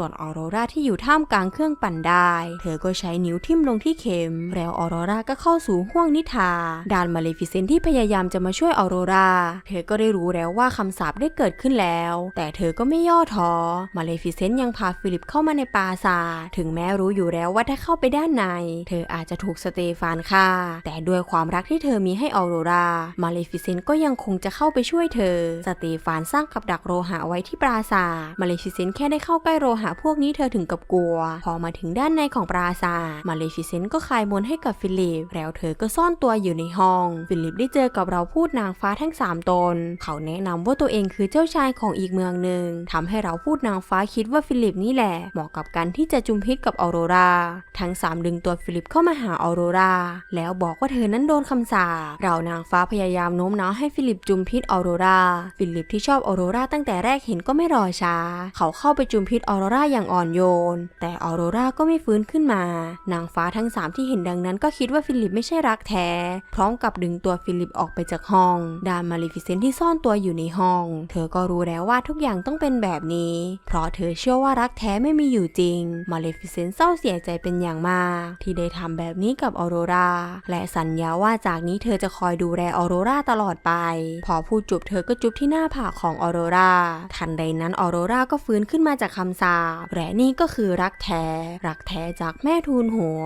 ส่วนออโรราที่อยู่ท่ามกลางเครื่องปั่นได้ เธอก็ใช้นิ้วทิ่มลงที่เข็ม แล้วออโรราก็เข้าสู่ห้วงนิทา ดานมาเลฟิเซนที่พยายามจะมาช่วยออโรรา เธอก็ได้รู้แล้วว่าคำสาปได้เกิดขึ้นแล้ว แต่เธอก็ไม่ย่อท้อ มาเลฟิเซนยังพาฟิลิปเข้ามาในปราสาท ถึงแม้รู้อยู่แล้วว่าถ้าเข้าไปด้านใน เธออาจจะถูกสเตฟานฆ่า แต่ด้วยความรักที่เธอมีให้ออโรรา มาเลฟิเซนก็ยังคงจะเข้าไปช่วยเธอ สเตฟานสร้างกับดักโลหะไว้ที่ปราสาท มาเลฟิเซนแค่ได้เข้าใกล้โลหะพวกนี้เธอถึงกับกลัว พอมาถึงด้านในของปราสาทมาเลฟิเซนก็คายมนให้กับฟิลิป แล้วเธอก็ซ่อนตัวอยู่ในห้อง ฟิลิปได้เจอกับเราพูดนางฟ้าทั้งสามตน เขาแนะนำว่าตัวเองคือเจ้าชายของอีกเมืองหนึ่งทำให้เราพูดนางฟ้าคิดว่าฟิลิปนี่แหละเหมาะกับการที่จะจุมพิษกับออโรรา ทั้งสามดึงตัวฟิลิปเข้ามาหาออโรราแล้วบอกว่าเธอนั้นโดนคำสาปเรานางฟ้าพยายามโน้มน้าวให้ฟิลิปจุมพิษออโรรา ฟิลิปที่ชอบออโรราตั้งแต่แรกเห็นก็ไม่รอช้า เขาเข้าไปจุมพิษออโรราอย่างอ่อนโยน แต่ออโรราก็ไม่ฟื้นขึ้นมา นางฟ้าทั้งสามที่เห็นดังนั้นก็คิดว่าฟิลิปไม่ใช่รักแท้ พร้อมกับดึงตัวฟิลิปออกไปจากห้อง ดานมาลิฟิเซนที่ซ่อนตัวอยู่ในห้อง เธอก็รู้แล้วว่าทุกอย่างต้องเป็นแบบนี้ เพราะเธอเชื่อว่ารักแท้ไม่มีอยู่จริง มาลิฟิเซนเศร้าเสียใจเป็นอย่างมาก ที่ได้ทำแบบนี้กับออโรราและสัญญาว่าจากนี้เธอจะคอยดูแลออโรราตลอดไป พอพูดจุบเธอก็จุบที่หน้าผากของออโรราทันใดนั้นออโรราก็ฟื้นขึ้นมาจากคำสาปและนี่ก็คือรักแท้ รักแท้จากแม่ทูลหัว